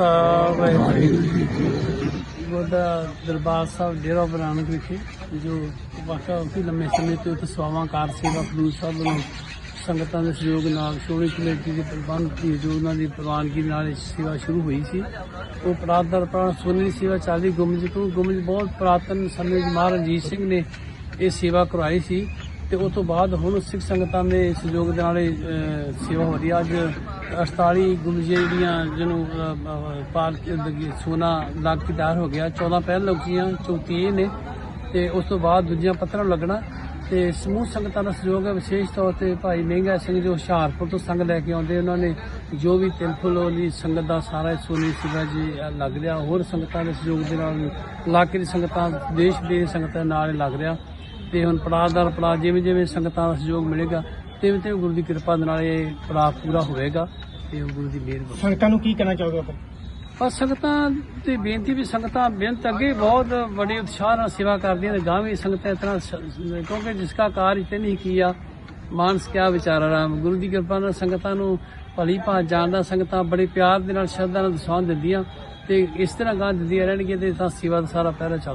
ਖਾਲਸਾ ਵਾਹਿਗੁਰੂ ਜੀ ਕੀ ਦਰਬਾਰ ਸਾਹਿਬ, ਡੇਰਾ ਬਾਬਾ ਨਾਨਕ ਵਿਖੇ, ਜੋ ਵਾਕਾ ਕਾਫੀ ਲੰਮੇ ਸਮੇਂ ਤੋਂ ਉੱਥੇ ਸੇਵਾਵਾਂ ਕਾਰ ਸੇਵਾ ਖਡੂਰ ਸਾਹਿਬ ਵੱਲੋਂ ਸੰਗਤਾਂ ਦੇ ਸਹਿਯੋਗ ਨਾਲ ਸ਼੍ਰੋਮਣੀ ਕਮੇਟੀ ਦੇ ਪ੍ਰਬੰਧ ਦੀ ਜੋ ਉਹਨਾਂ ਦੀ ਪ੍ਰਵਾਨਗੀ ਨਾਲ ਇਹ ਸੇਵਾ ਸ਼ੁਰੂ ਹੋਈ ਸੀ। ਉਹ ਪ੍ਰਾਤਦਰ ਪ੍ਰਾਣ ਸੋਨੀ ਸੇਵਾ ਚੱਲਦੀ ਗੁੰਮਜ ਤੋਂ ਗੁੰਮਜ ਬਹੁਤ ਪੁਰਾਤਨ ਸਮੇਂ 'ਚ ਰਣਜੀਤ ਸਿੰਘ ਨੇ ਇਹ ਸੇਵਾ ਕਰਵਾਈ ਸੀ ਤੇ ਉਸ ਤੋਂ ਬਾਅਦ ਹੁਣ ਸਿੱਖ ਸੰਗਤਾਂ ਦੇ ਸਹਿਯੋਗ ਦੇ ਨਾਲ ਇਹ ਸੇਵਾ ਹੋ ਰਹੀ ਹੈ ਅੱਜ 48 ਗੁੰਮਜੇ ਜਿਹੜੀਆਂ ਜਿਹਨੂੰ ਅਹ, ਪਾਲ ਸੋਨਾ ਲੱਗ ਕੇ ਤਿਆਰ ਹੋ ਗਿਆ। 14 ਪਹਿਲ ਲੱਗੀਆਂ 34 ਨੇ। ਤੇ ਉਸ ਤੋਂ ਬਾਅਦ ਦੂਜੀਆਂ ਪੱਤਰਾਂ ਨੂੰ ਲੱਗਣਾ। ਤੇ ਸਮੂਹ ਸੰਗਤਾਂ ਦਾ ਸਹਿਯੋਗ ਹੈ ਵਿਸ਼ੇਸ਼ ਤੌਰ ਤੇ ਭਾਈ ਮਹਿੰਗਾ ਸਿੰਘ ਜੋ ਹੁਸ਼ਿਆਰਪੁਰ ਤੋਂ ਸੰਗ ਲੈ ਕੇ ਆਉਂਦੇ ਉਹਨਾਂ ਨੇ ਜੋ ਵੀ ਤਿਲਫੁਲ ਦੀ ਸੰਗਤ ਦਾ ਸਾਰਾ ਸੋਨੀ ਸਿਵਾ ਜੀ ਲੱਗ ਰਿਹਾ। ਹੋਰ ਸੰਗਤਾਂ ਦੇ ਸਹਿਯੋਗ ਦੇ ਨਾਲ ਇਲਾਕੇ ਦੀ ਸੰਗਤਾਂ ਦੇਸ਼ ਦੇ ਸੰਗਤਾਂ ਨਾਲ ਲੱਗ ਰਿਹਾ। ਤੇ ਹੁਣ ਪੜਾਅ ਦਰ ਪੜਾਅ ਜਿਵੇਂ ਜਿਵੇਂ ਸੰਗਤਾਂ ਦਾ ਸਹਿਯੋਗ ਮਿਲੇਗਾ ਤਿਵੇਂ ਤਿਵੇਂ ਗੁਰੂ ਦੀ ਕਿਰਪਾ ਦੇ ਨਾਲ ਇਹ ਪੜਾਅ ਪੂਰਾ ਹੋਵੇਗਾ ਤੇ ਗੁਰੂ ਦੀ ਮਿਹਰ ਹੋਵੇਗੀ ਸੰਗਤਾਂ ਨੂੰ ਕੀ ਕਹਿਣਾ ਚਾਹੋਗੇ ਆਪਾਂ? ਪਰ ਸੰਗਤਾਂ ਦੀ ਬੇਨਤੀ ਵੀ ਸੰਗਤਾਂ ਬੇਨਤ ਅੱਗੇ ਬਹੁਤ ਬੜੇ ਉਤਸ਼ਾਹ ਨਾਲ ਸੇਵਾ ਕਰਦੀਆਂ ਨੇ ਗਾਂ ਵੀ ਸੰਗਤਾਂ ਇਤਨਾ ਕਿਉਂਕਿ ਜਿਸ ਕਾ ਕਾਰ ਇਤੇ ਨਹੀਂ ਕੀਆ ਮਾਨਸ ਕਿਆ ਵਿਚਾਰਾ ਰਾਮ। ਗੁਰੂ ਦੀ ਕਿਰਪਾ ਨਾਲ ਸੰਗਤਾਂ ਨੂੰ ਭਲੀ ਭਾਂਤ ਜਾਣਦਾ ਸੰਗਤਾਂ ਬੜੇ ਪਿਆਰ ਦੇ ਨਾਲ ਸ਼ਰਧਾ ਨਾਲ ਦਸਾਉਣ ਦਿੰਦੀਆਂ ਤੇ ਇਸ ਤਰ੍ਹਾਂ ਗਾਂ ਦਿੰਦੀਆਂ ਰਹਿਣਗੀਆਂ ਤੇ ਤਾਂ ਸੇਵਾ ਦਾ ਸਾਰਾ ਪਹਿਰਾ ਚੱਲਦਾ।